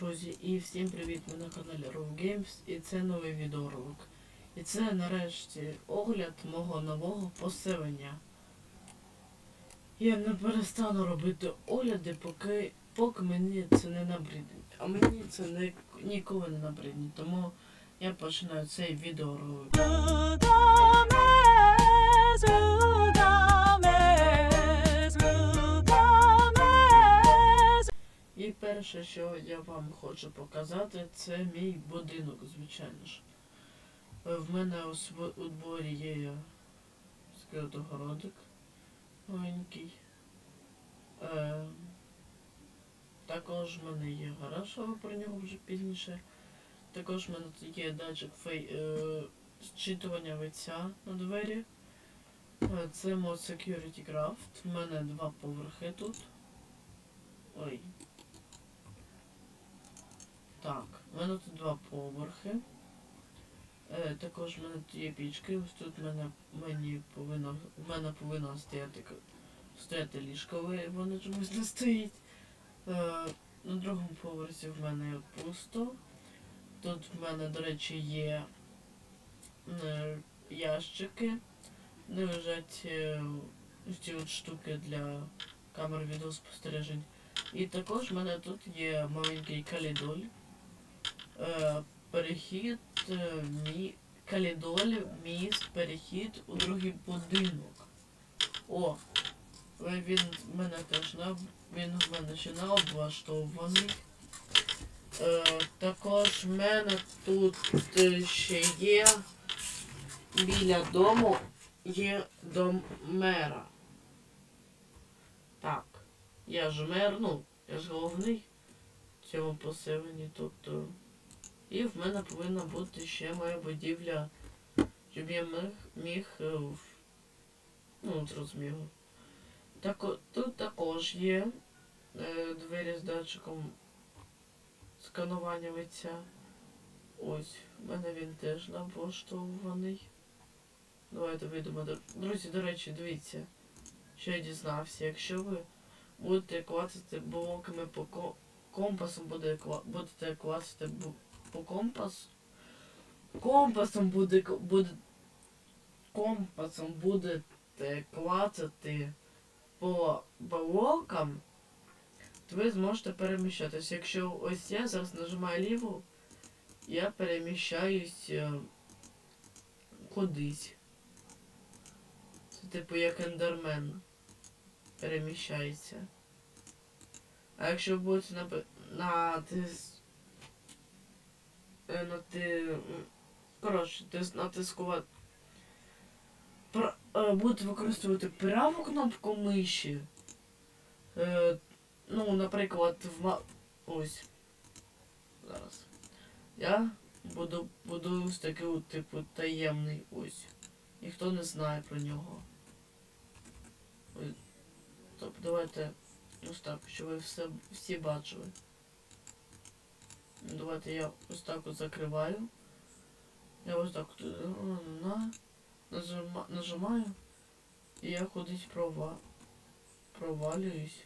Друзі, і всім привіт! Ми на каналі Row Games і це новий відеоролик. І це нарешті огляд мого нового поселення. Я не перестану робити огляди, поки, поки мені це не набридне. А мені це не, ніколи не набридне. Тому я починаю цей відеоролик. Перше, що я вам хочу показати, це мій будинок, звичайно ж. Е, В мене у, дворі є скелетогородик маленький. Е, також в мене є гараж, але про нього вже пізніше. Також в мене є датчик фей, е, зчитування лиця на двері. Це мод Security Craft. У мене два поверхи тут. Ой, так, в мене тут два поверхи. Е, також в мене тут є пічки. Ось тут в мене, мені повинно, в мене повинно стояти, стояти ліжко, воно чомусь не стоїть. Е, на другому поверсі в мене пусто. Тут в мене, до речі, є е, ящики, де лежать е, ці от штуки для камер відеоспостережень. І також в мене тут є маленький калідоль. Е, перехід е, мі... калідоль міст перехід у другий будинок. О! Він в мене теж на він в мене ще не облаштований. Е, також в мене тут е, ще є біля дому є дом мера. Так. Я ж мер, ну, я ж головний в цьому поселенні, тобто. І в мене повинна бути ще моя будівля, щоб я міг, міг е, ну, зрозуміло. Так, тут також є е, двері з датчиком сканування лиця. Ось, в мене він теж наблаштований. Давайте вийдемо. Друзі, до речі, дивіться, що я дізнався. Якщо ви будете клацати блоками по ко- компасом будете клацати по компасу. Компасом буде буде компасом будете клацати по блокам, то ви зможете переміщатися. Якщо ось я зараз нажимаю ліву, я переміщаюсь е, кудись. Це типу як ендермен переміщається. А якщо будете на, на е, на ти... Коротше, тис... натискувати. Е, Будете використовувати праву кнопку миші. Е, ну, наприклад, в ма... Ось. Зараз. Я буду, буду ось такий, типу, таємний ось. Ніхто не знає про нього. Ой, Тобто давайте ось так, щоб ви все, всі бачили. Ну, Давайте я ось так от закриваю. Я ось так от, е, на, нажима, нажимаю. І я кудись прова, провалююсь.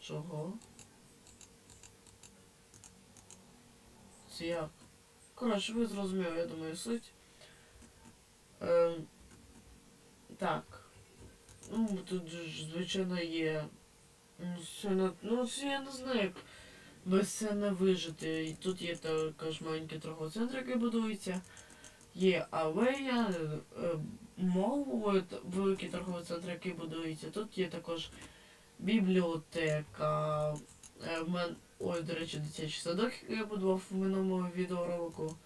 Чого? Це як? Коротше, ви зрозуміли, я думаю, суть. Ем, так. Ну, тут звичайно, є. Ну, це я не знаю, без це не вижити. І тут є також маленький торговий центр, який будується. Є алея, е, мол, великий торговий центр, який будується. Тут є також бібліотека. Е, мен... Ой, до речі, дитячий садок, який я будував в минулому відеоролику.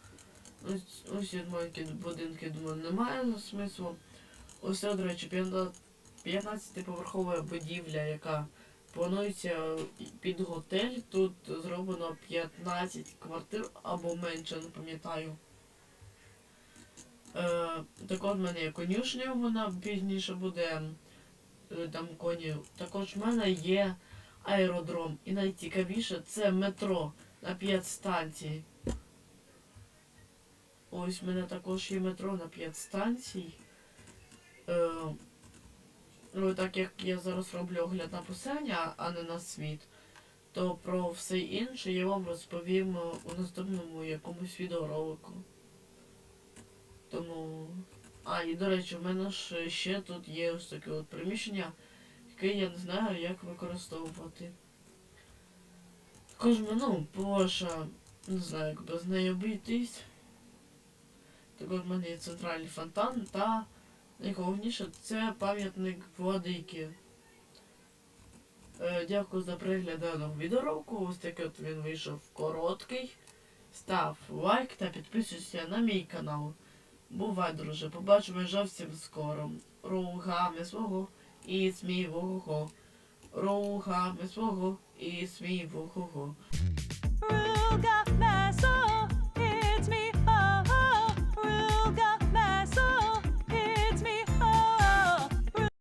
Ось, ось маленькі будинки, думаю, немає смислу. Ось до речі, 15-поверхова будівля, яка планується під готель. Тут зроблено 15 квартир або менше, не пам'ятаю. Е, також в мене є конюшня, вона пізніше буде. е, Там коні. Також в мене є аеродром. І найцікавіше це метро на 5 станцій. Ось в мене також є метро на 5 станцій. Е, ну, так як я зараз роблю огляд на поселення, а не на світ, то про все інше я вам розповім у наступному якомусь відеоролику. Тому. А, і до речі, в мене ж ще тут є ось таке от приміщення, яке я не знаю, як використовувати. Також ну, Польща, не знаю, як без неї обійтись. Так от в мене є центральний фонтан та найголовніше це пам'ятник владики. Е, дякую за перегляд даного відеороку. Ось такий от він вийшов короткий. Став лайк та підписуйся на мій канал. Бувай, друже, побачимо зовсім скоро. Ругами свого і сміливого. Ругами свого і сміливого. Руга месо